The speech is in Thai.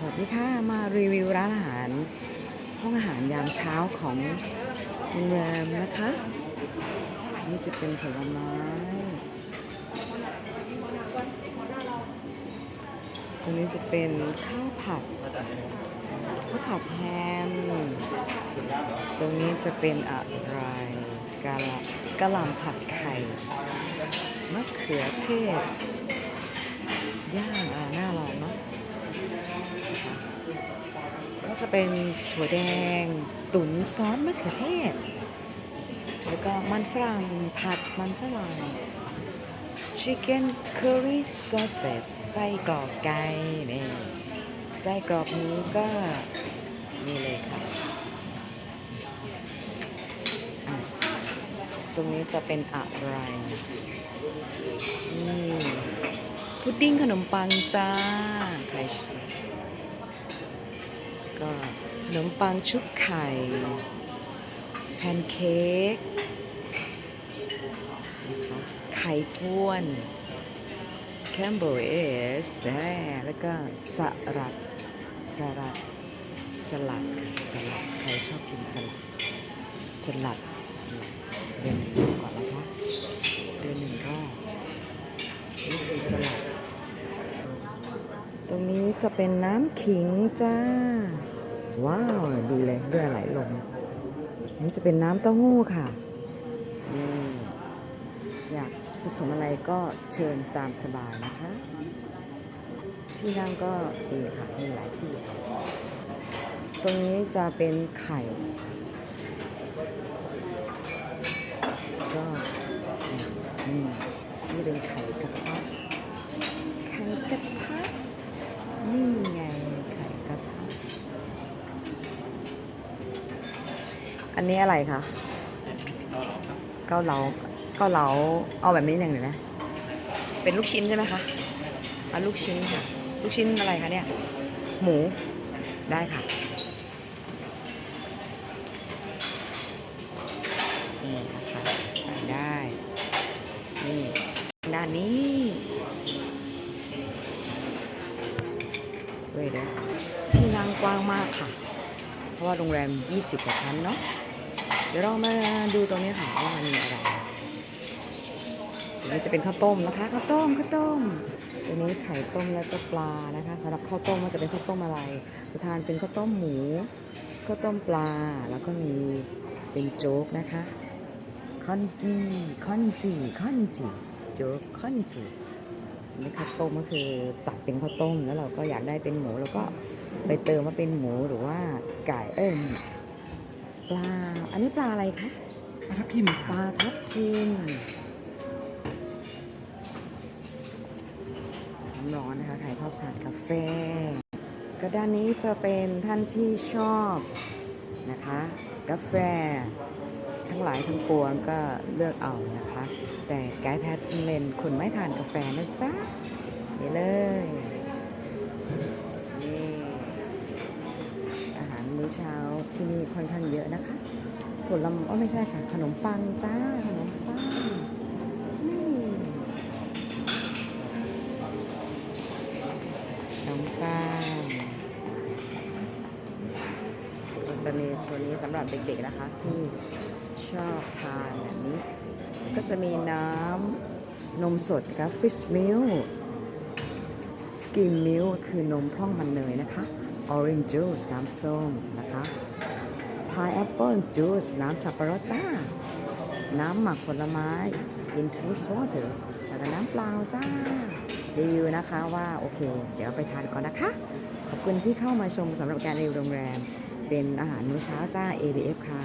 สวัสดีค่ะ มารีวิวร้านอาหาร ห้องอาหารยามเช้าของโรงแรมนะคะ นี่จะเป็นผลไม้ตรงนี้จะเป็นข้าวผัดข้าวผัดแฮม ตรงนี้จะเป็นอะไรกะละกะหล่ำผัดไข่มะเขือเทศย่างอ่าน่าลอน ก็จะเป็นถั่วแดง ตุ๋นซอสมะเขือเทศ แล้วก็มันฝรั่งผัดมันฝรั่ง Chicken Curry Sauces ไส้กรอกไก่นี่ไส้กรอกหมูก็นี่เลยค่ะ ตรงนี้จะเป็นอะไรนี่พุดดิ้งขนมปังจ้าไข่ ก็ขนมปังชุบไข่ แพนเค้กนะคะไข่ก้วนสแคมเบอร์เอสแต่แล้วก็สลัดสลัดสลัดสลัด ใครชอบกินสลัด สลัดสลัดเดินดูก่อนนะคะเดินหนึ่งรอบนี่คือสลัด ตรงนี้จะเป็นน้ำขิงจ้า ว้าว ดีเลยเลือดไหลลง นี่จะเป็นน้ำเต้าหู้ค่ะนี่อยากผสมอะไรก็เชิญตามสบายนะคะ ที่นั่งก็ดีค่ะ มีหลายที่ ตรงนี้จะเป็นไข่ ก็นี่เป็นไข่กระทะไข่กระทะนี่ไงไข่กระทะ อันนี้อะไรคะเกาเหลาเกาเหลาเอาแบบนี้อย่างหนึ่งนะเป็นลูกชิ้นใช่ไหมคะเอาลูกชิ้นค่ะ ลูกชิ้นอะไรคะเนี่ย หมูได้ค่ะนี่นะคะใส่ได้ นี่ด้านนี้เว้ยเด้อที่นั่งกว้างมากค่ะ เพราะว่าโรงแรม 20กว่าชั้นเนาะ เดี๋ยวเรามาดูตรงนี้ค่ะว่ามันมีอะไรนี้จะเป็นข้าวต้มนะคะข้าวต้มข้าวต้มตัวนี้ไข่ต้มแล้วก็ปลานะคะสำหรับข้าวต้มมันจะเป็นข้าวต้มอะไร จะทานเป็นข้าวต้มหมูข้าวต้มปลาแล้วก็มีเป็นโจ๊กนะคะคอนจีคอนจีคอนจีโจ๊กคอนจีนี่ข้าวต้มก็คือตัดเป็นข้าวต้มแล้วเราก็อยากได้เป็นหมูแล้วก็ไปเติมว่าเป็นหมูหรือว่าไก่เอ้ย ปลา อันนี้ปลาอะไรคะ ปลาทับทิมปลาทับทิมน้ำร้อนนะคะใครชอบทานกาแฟก็ด้านนี้จะเป็นท่านที่ชอบนะคะ กาแฟ ทั้งหลายทั้งปวงก็เลือกเอานะคะ แต่ไกด์แพทเลนคนไม่ทานกาแฟนะจ๊ะนี่เลยนี่ อาหารมื้อเช้าที่นี่ค่อนข้างเยอะนะคะผลไม้ไม่ใช่ค่ะ ขนมปังจ้า ขนมปังนี่ขนมปังก็จะมีส่วนนี้สำหรับเด็กๆนะคะ ที่ชอบทานแบบนี้ ก็จะมีน้ำนมสดกับฟิชมิลสกิมมิลคือนมพร่องมันเนยนะคะ Orange Juice น้ำส้มนะคะ Pineapple Juice น้ำสับปะรดจ้า น้ำหมักผลไม้ Infused Water แล้วก็น้ำเปล่าจ้า รีวิวนะคะว่า โอเค เดี๋ยวไปทานก่อนนะคะ ขอบคุณที่เข้ามาชมสำหรับการรีวิวโรงแรม เป็นอาหารมื้อเช้าจ้า ABF ค่ะ